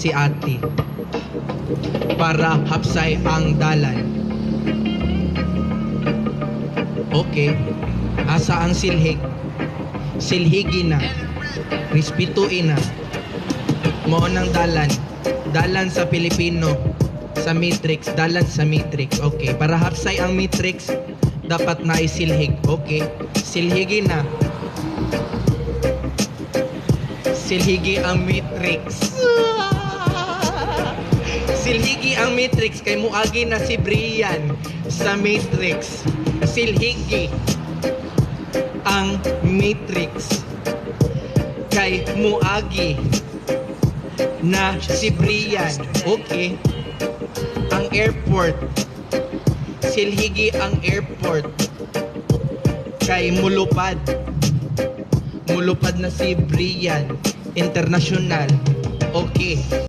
si ate para hapsay ang dalan. Okay. Asa ang silhig? Silhigi na. Respetuin na. Mao nang dalan. Dalan sa Pilipino. Sa matrix. Dalan sa matrix. Okay. Para hapsay ang matrix, dapat na isilhig. Okay. Silhigi na. Silhigi ang matrix. Silhigi ang matrix kay muagi na si Brian sa matrix. Silhigi ang matrix kay muagi na si Brian. Okay. Ang airport. Silhigi ang airport kay mulupad. Mulupad na si Brian International. Okay.